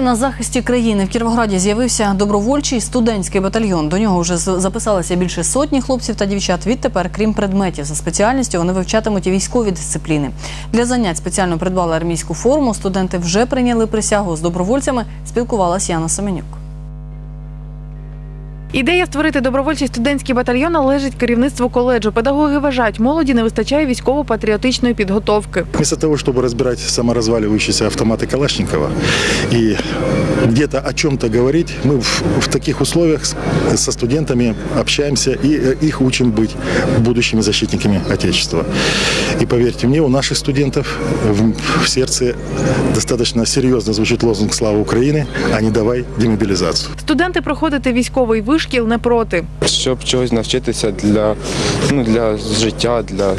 На захисті країни в Кіровограді з'явився добровольчий студентський батальйон. До нього вже з- записалося більше сотні хлопців та дівчат. Відтепер, крім предметів за спеціальністю, вони вивчатимуть і військові дисципліни. Для занять спеціально придбали армійську форму. Студенти вже прийняли присягу з добровольцями. Спілкувалась Яна Семенюк. Ідея створити добровольчий студентський батальйон належить керівництву коледжу. Педагоги вважають, молоді не вистачає військово-патріотичної підготовки. Вместо того, чтобы разбирать саморазваливающиеся автоматы Калашникова и где-то о чем-то говорить, мы в, в таких условиях с- со студентами общаемся и э, их учим быть будущими защитниками Отечества. И поверьте мне, у наших студентов в, в сердце достаточно серьезно звучит лозунг «Слава Украине», а не «Давай демобилизацию». Студенти проходити військовий вишкіл не проти. щоб чогось навчитися для, ну, для життя, для,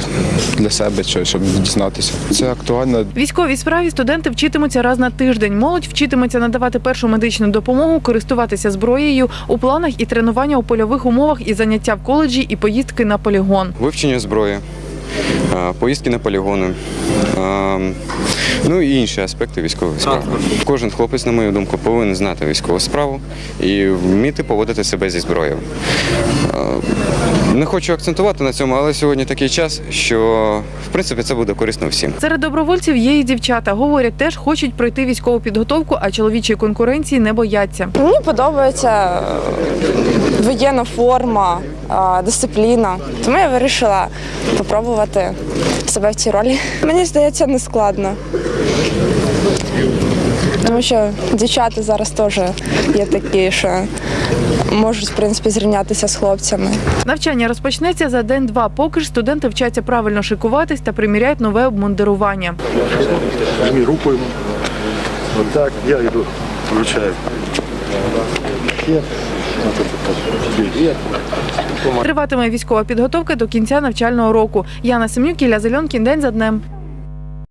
для себе, чогось, щоб дізнатися. Це актуально Військовій справі студенти вчитимуться раз на тиждень. Молодь вчитиметься надавати першу медичну допомогу, користуватися зброєю у планах і тренування у польових умовах, і заняття в коледжі, і поїздки на полігон. вивчення зброї, поїздки на полігони, ну і інші аспекти військової справи. Кожен хлопець, на мою думку, повинен знати військову справу і вміти поводити себе зі зброєю. Не хочу акцентувати на цьому, але сьогодні такий час, що в принципі це буде корисно всім. Серед добровольців є і дівчата. Говорять, теж хочуть пройти військову підготовку, а чоловічої конкуренції не бояться. Мені подобається е, воєнна форма, дисципліна. Тому я вирішила спробувати себе в цій ролі. Мені здається, не складно. Тому що дівчата зараз теж є такі, що можуть в принципі зрівнятися з хлопцями. Навчання розпочнеться за день-два. Поки ж студенти вчаться правильно шикуватись та приміряють нове обмундирування. Жми руку ему. Вот. Я иду, вручаю. Триватиме військова підготовка до кінця навчального року. Яна Семнюк, Ілля Зеленкін. День за днем.